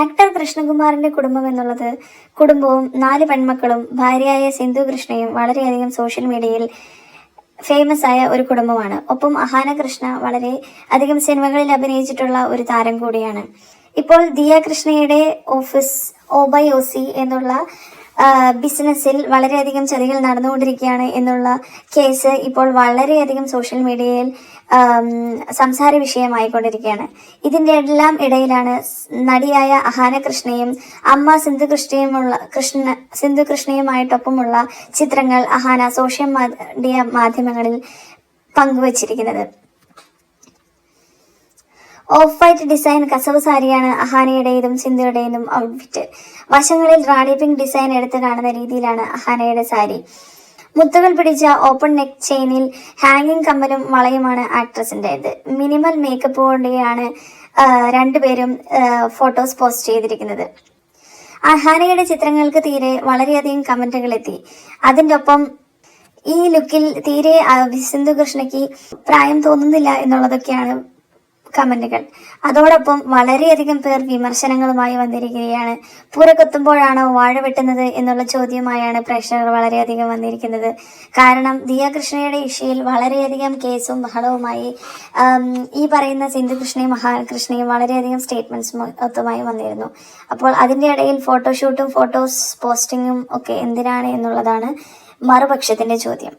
Actor കൃഷ്ണകുമാറിന്റെ കുടുംബം എന്നുള്ളത് കുടുംബവും നാല് പെൺമക്കളും ഭാര്യയായ സിന്ധു കൃഷ്ണയും വളരെയധികം സോഷ്യൽ മീഡിയയിൽ ഫേമസ് ആയ ഒരു കുടുംബമാണ്. ഒപ്പം അഹാന കൃഷ്ണ വളരെ അധികം സിനിമകളിൽ അഭിനയിച്ചിട്ടുള്ള ഒരു താരം കൂടിയാണ്. ഇപ്പോൾ ദിയ കൃഷ്ണയുടെ ഓഫീസ് ബൈ ഒ സി എന്നുള്ള ബിസിനസ്സിൽ വളരെയധികം ചതികൾ നടന്നുകൊണ്ടിരിക്കുകയാണ് എന്നുള്ള കേസ് ഇപ്പോൾ വളരെയധികം സോഷ്യൽ മീഡിയയിൽ സംസാര വിഷയമായിക്കൊണ്ടിരിക്കുകയാണ്. ഇതിന്റെ എല്ലാം ഇടയിലാണ് നടിയായ അഹാന കൃഷ്ണയും അമ്മ സിന്ധു കൃഷ്ണയുമുള്ള കൃഷ്ണ സിന്ധു കൃഷ്ണയുമായിട്ടൊപ്പമുള്ള ചിത്രങ്ങൾ അഹാന സോഷ്യൽ മീഡിയ മാധ്യമങ്ങളിൽ പങ്കുവച്ചിരിക്കുന്നത്. ഓഫ് വൈറ്റ് ഡിസൈൻ കസവ് സാരിയാണ് അഹാനയുടേതും സിന്ധുയുടേതും ഔട്ട്ഫിറ്റ് വശങ്ങളിൽ റാണി പിങ്ക് ഡിസൈൻ എടുത്ത് കാണുന്ന രീതിയിലാണ് അഹാനയുടെ സാരി. മുത്തുകൾ പിടിച്ച ഓപ്പൺ നെക്ക് ചെയിനിൽ ഹാങ്ങിങ് കമ്മലും വളയുമാണ് ആക്ട്രസിന്റെത് മിനിമൽ മേക്കപ്പ് കൊണ്ടേയാണ് രണ്ടുപേരും ഫോട്ടോസ് പോസ്റ്റ് ചെയ്തിരിക്കുന്നത്. അഹാനയുടെ ചിത്രങ്ങൾക്ക് തീരെ വളരെയധികം കമന്റുകൾ എത്തി. അതിന്റെ ഒപ്പം ഈ ലുക്കിൽ തീരെ സിന്ധു കൃഷ്ണയ്ക്ക് പ്രായം തോന്നുന്നില്ല എന്നുള്ളതൊക്കെയാണ് കമന്റുകൾ. അതോടൊപ്പം വളരെയധികം പേർ വിമർശനങ്ങളുമായി വന്നിരിക്കുകയാണ്. പൂര കൊത്തുമ്പോഴാണോ വാഴ വെട്ടുന്നത് എന്നുള്ള ചോദ്യമായാണ് പ്രേക്ഷകർ വളരെയധികം വന്നിരിക്കുന്നത്. കാരണം ദിയ കൃഷ്ണയുടെ ഇഷ്യയിൽ വളരെയധികം കേസും ബഹളവുമായി ഈ പറയുന്ന സിന്ധു കൃഷ്ണയും മഹാകൃഷ്ണയും വളരെയധികം സ്റ്റേറ്റ്മെന്റ്സും ഒത്തുമായി വന്നിരുന്നു. അപ്പോൾ അതിന്റെ ഇടയിൽ ഫോട്ടോഷൂട്ടും ഫോട്ടോസ് പോസ്റ്റിങ്ങും ഒക്കെ എന്തിനാണ് എന്നുള്ളതാണ് മറുപക്ഷത്തിന്റെ ചോദ്യം.